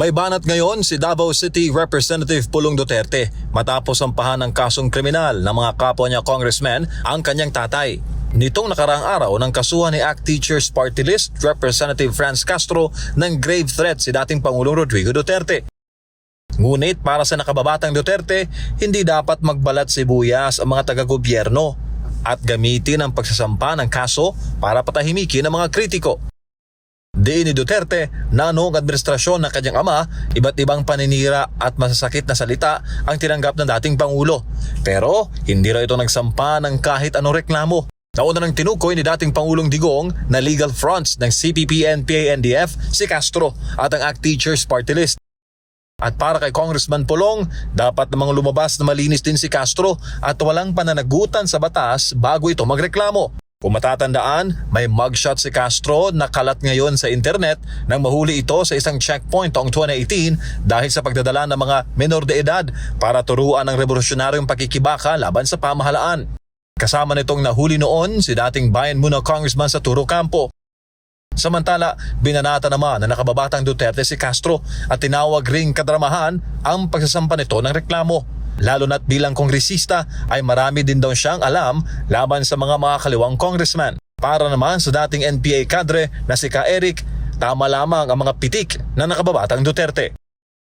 May banat ngayon si Davao City Representative Pulong Duterte matapos sampahan ng kasong kriminal ng mga kapwa niya congressmen ang kanyang tatay. Nitong nakaraang araw ng kasuhan ni ACT Teachers Party List Representative Franz Castro ng grave threat si dating Pangulong Rodrigo Duterte. Ngunit para sa nakababatang Duterte, hindi dapat magbalat sibuyas ang mga taga-gobyerno at gamitin ang pagsasampa ng kaso para patahimikin ang mga kritiko. Diin ni Duterte na noong administrasyon ng kanyang ama, iba't ibang paninira at masasakit na salita ang tinanggap ng dating Pangulo. Pero hindi raw ito nagsampa ng kahit anong reklamo. Nauna ng tinukoy ni dating Pangulong Digong na legal fronts ng CPP, NPA, NDF si Castro at ang ACT Teachers Party List. At para kay Congressman Pulong, dapat namang lumabas na malinis din si Castro at walang pananagutan sa batas bago ito magreklamo. Kung matatandaan, may mugshot si Castro na kalat ngayon sa internet nang mahuli ito sa isang checkpoint taong 2018 dahil sa pagdadala ng mga menor de edad para turuan ang revolusyonaryong pakikibaka laban sa pamahalaan. Kasama nitong nahuli noon si dating Bayan Muna Congressman sa Turo Campo Samantala, binanata naman na nakababatang Duterte si Castro at tinawag ring kadramahan ang pagsasampa nito ng reklamo. Lalo na't bilang kongresista ay marami din daw siyang alam laban sa mga mga kaliwang congressman. Para naman sa dating NPA kadre na si Ka Eric, tama lamang ang mga pitik na nakababatang Duterte.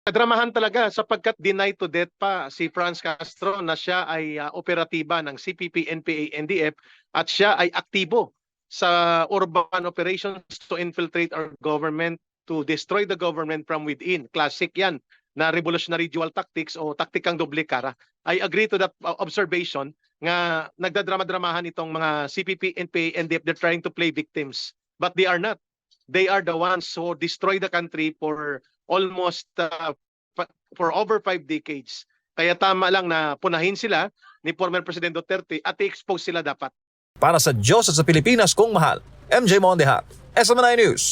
Kadramahan talaga sapagkat denied to death pa si Franz Castro na siya ay ah, operatiba ng CPP, NPA, NDF at siya ay aktibo sa urban operations to infiltrate our government, to destroy the government from within. Classic yan na revolutionary dual tactics o taktikang doble kara. I agree to that uh, observation nga nagdadrama-dramahan itong mga CPP, NPA, NDF, they're trying to play victims. But they are not. They are the ones who destroy the country for almost uh, for over five decades. Kaya tama lang na punahin sila ni former President Duterte at i-expose sila dapat. Para sa Diyos at sa Pilipinas kung mahal, MJ Mondehat, SMNI News.